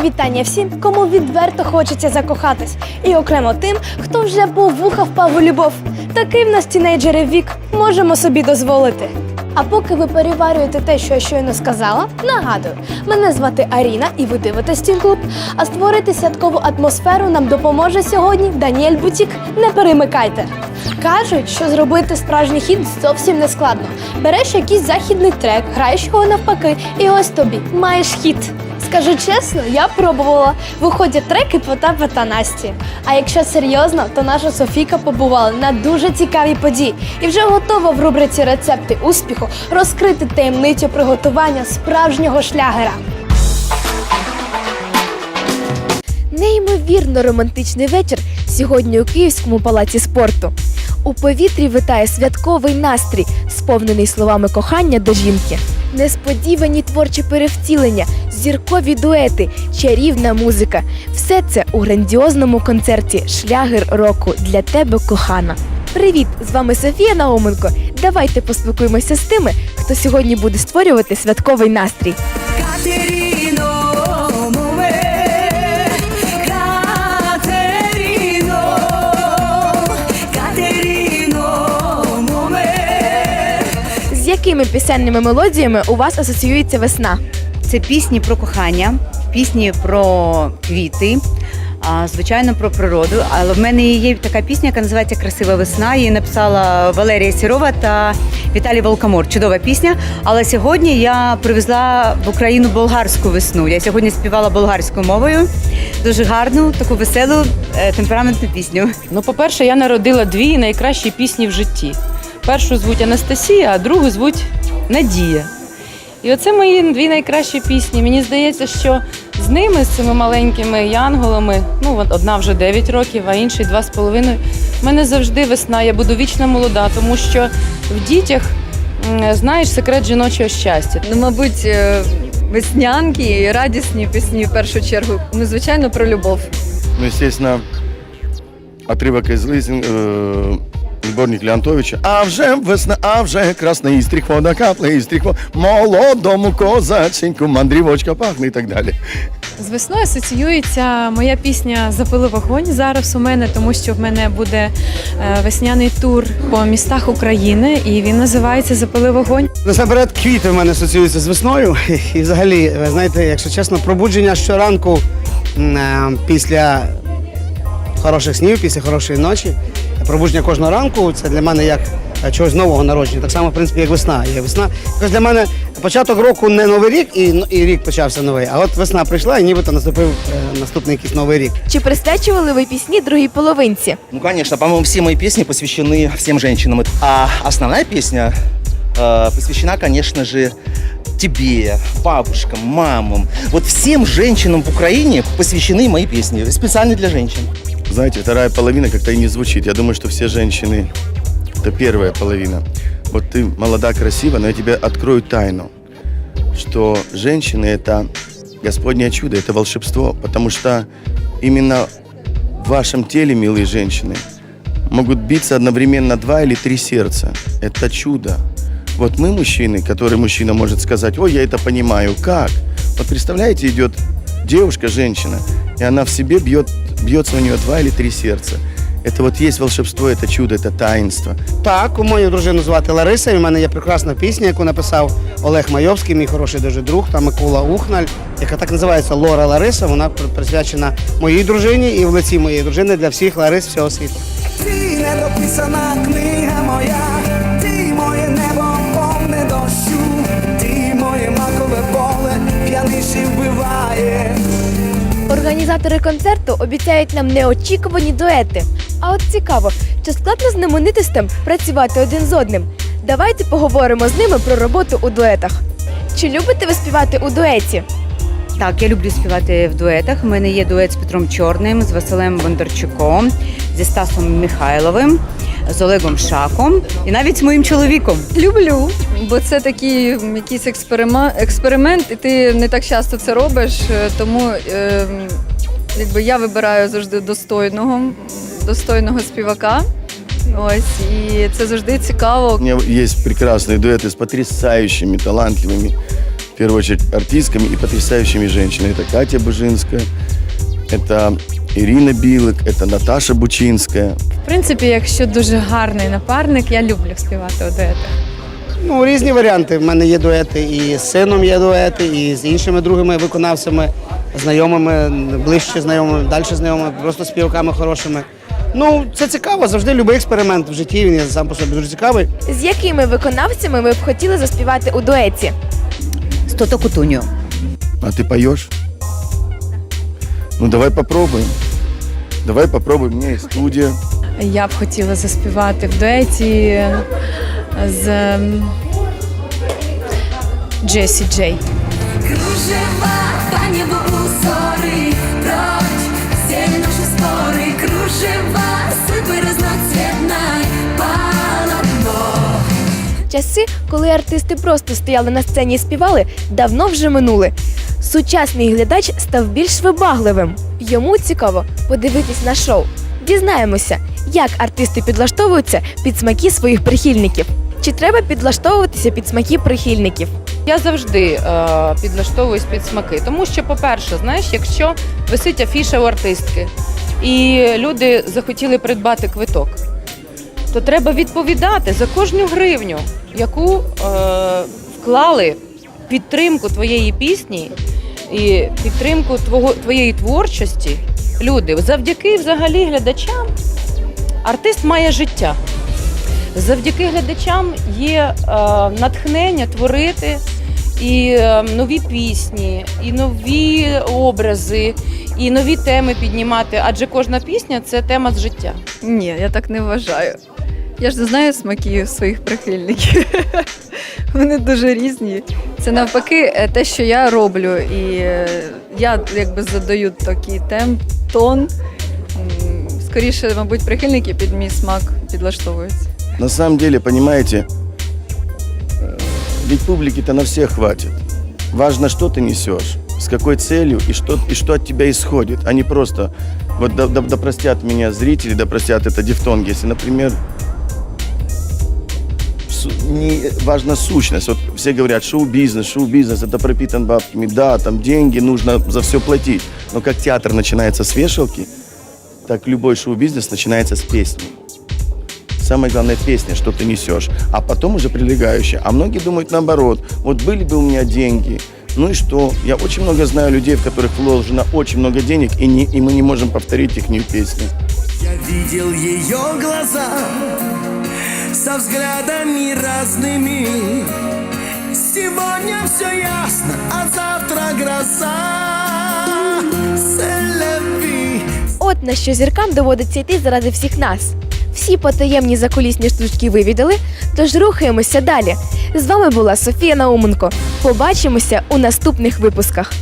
вітання всім, кому відверто хочеться закохатись, і окремо тим, хто вже по вуха впав у любов. Такий в нас тінейджери вік можемо собі дозволити. А поки ви переварюєте те, що я щойно сказала, нагадую, мене звати Аріна, і ви дивитесь Тім Клуб. А створити святкову атмосферу нам допоможе сьогодні Даніель Бутік. Не перемикайте. Кажуть, що зробити справжній хіт зовсім не складно. Береш якийсь західний трек, граєш його навпаки, і ось тобі маєш хіт. Скажу чесно, я пробувала. Виходять треки Потапа та Насті. А якщо серйозно, то наша Софійка побувала на дуже цікавій події і вже готова в рубриці рецепти успіху розкрити таємницю приготування справжнього шлягера. Неймовірно романтичний вечір сьогодні у Київському палаці спорту. У повітрі витає святковий настрій, сповнений словами кохання до жінки. Несподівані творчі перевтілення, зіркові дуети, чарівна музика. Все це у грандіозному концерті Шлягер року для тебе, кохана. Привіт! З вами Софія Науменко. Давайте поспілкуємося з тими, хто сьогодні буде створювати святковий настрій. З якими пісенними мелодіями у вас асоціюється весна? Це пісні про кохання, пісні про квіти, звичайно, про природу. Але в мене є така пісня, яка називається Красива весна. Її написала Валерія Сірова та Віталій Волкамор. Чудова пісня. Але сьогодні я привезла в Україну болгарську весну. Я сьогодні співала болгарською мовою. Дуже гарну, таку веселу, е, темпераментну пісню. Ну, по-перше, я народила дві найкращі пісні в житті. Першу звуть Анастасія, а другу звуть Надія. І оце мої дві найкращі пісні. Мені здається, що з ними, з цими маленькими янголами, ну от одна вже 9 років, а інший 2,5, в мене завжди весна, я буду вічно молода, тому що в дітях знаєш секрет жіночого щастя. Ну, мабуть, е, веснянки і радісні пісні в першу чергу. Ну, звичайно, про любов. Ну, естественно, отрывок из Лизин, э, сборник Леонтовича. А вже весна, а вже красна істріх, вода капла, істріх, во- молодому козаченьку, мандрівочка пахне і так далі. З весною асоціюється моя пісня Запили вогонь зараз у мене, тому що в мене буде е, весняний тур по містах України, і він називається Запили вогонь. Насамперед, квіти в мене асоціюються з весною. І взагалі, ви знаєте, якщо чесно, пробудження щоранку е, після хороших снів, після хорошої ночі. Пробудження кожного ранку це для мене як е, чогось нового народження. Так само, в принципі, як весна. Є весна. Якось для мене початок року не новий рік, і, і рік почався новий. А от весна прийшла і нібито наступив е, наступний якийсь новий рік. Чи присвячували ви пісні другій половинці? Ну, конечно, по-моему, все мои песни посвящены всем женщинам. А основная песня э, посвящена, конечно же, тебе, бабушкам, мамам. Вот всем женщинам в Украине посвящены мои песни, специально для женщин. Знаете, вторая половина как-то и не звучит. Я думаю, что все женщины – это первая половина. Вот ты молода, красива, но я тебе открою тайну, что женщины – это Господнее чудо, это волшебство, потому что именно в вашем теле, милые женщины, могут биться одновременно два или три сердца. Это чудо. Вот мы, мужчины, который мужчина может сказать, ой, я это понимаю, как? Вот представляете, идет девушка, женщина, и она в себе бьет, бьется у нее два или три сердца. Это вот есть волшебство, это чудо, это таинство. Так, у мою дружину звати Лариса, і в мене є прекрасна пісня, яку написав Олег Майовський, мій хороший дуже друг, та Микола Ухналь, яка так називається Лора Лариса. Вона при- присвячена моїй дружині і в лиці моєї дружини для всіх Ларис всього світу. Ти недописана книга Організатори концерту обіцяють нам неочікувані дуети. А от цікаво, чи складно знаменитостям працювати один з одним? Давайте поговоримо з ними про роботу у дуетах. Чи любите ви співати у дуеті? Так, я люблю співати в дуетах. У мене є дует з Петром Чорним, з Василем Бондарчуком, зі Стасом Михайловим, з Олегом Шаком і навіть з моїм чоловіком. Люблю, бо це такий якийсь експеримент, експеримент, і ти не так часто це робиш. е, Тому е, якби я вибираю завжди достойного, м, достойного співака. Ось, і це завжди цікаво. У меня есть прекрасные дуэты с потрясающими, талантливыми в первую очередь артистками и потрясающими женщинами. Это Катя Бужинская, это Ирина Билык, это Наташа Бучинская. В принципі, якщо дуже гарний напарник, я люблю співати у дуетах. Ну, різні варіанти. В мене є дуети і з сином є дуети, і з іншими другими виконавцями, знайомими, ближче знайомими, далі знайомими, просто співаками хорошими. Ну, це цікаво, завжди будь-який експеримент в житті, він є сам по собі дуже цікавий. З якими виконавцями ви б хотіли заспівати у дуеті? З Тото Кутуньо. А ты поешь? Ну давай попробуем. Давай попробуем. У меня есть студия. Я б хотіла заспівати в дуеті з ем, Джесі Джей. Кружева узоры Прочь все наши споры Кружева судьбы разноцветной полотно Часи, коли артисти просто стояли на сцені і співали, давно вже минули. Сучасний глядач став більш вибагливим. Йому цікаво подивитись на шоу. Дізнаємося, як артисти підлаштовуються під смаки своїх прихильників. Чи треба підлаштовуватися під смаки прихильників? Я завжди е, підлаштовуюсь під смаки. Тому що, по-перше, знаєш, якщо висить афіша у артистки, і люди захотіли придбати квиток, то треба відповідати за кожну гривню, яку е, вклали підтримку твоєї пісні і підтримку твого, твоєї творчості. Люди, завдяки взагалі глядачам, артист має життя. Завдяки глядачам є е, натхнення творити і е, нові пісні, і нові образи, і нові теми піднімати. Адже кожна пісня це тема з життя. Ні, я так не вважаю. Я ж не знаю смаків своїх прихильників. Вони дуже різні. Це навпаки е, те, що я роблю. І е, я якби задаю такий темп, тон. Скоріше, мабуть, прихильники під мій смак підлаштовуються. На самом деле, понимаете, ведь публики-то на всех хватит. Важно, что ты несешь, с какой целью и что, и что от тебя исходит, а не просто, вот да, да- да меня зрители, да это дифтонги, если, например, не важна сущность. Вот все говорят, шоу-бизнес, шоу-бизнес, это пропитан бабками. Да, там деньги, нужно за все платить. Но как театр начинается с вешалки, так любой шоу-бизнес начинается с песни. Самая главная песня, что ты несешь, а потом уже прилегающая. А многие думают наоборот. Вот были бы у меня деньги, ну и что? Я очень много знаю людей, в которых вложено очень много денег, и, не, и мы не можем повторить их песню. Я видел ее глаза со взглядами разными. Сегодня все ясно, а завтра гроза. От на що зіркам доводиться йти заради всіх нас. Всі потаємні закулісні штучки вивідали, тож рухаємося далі. З вами була Софія Науменко. Побачимося у наступних випусках.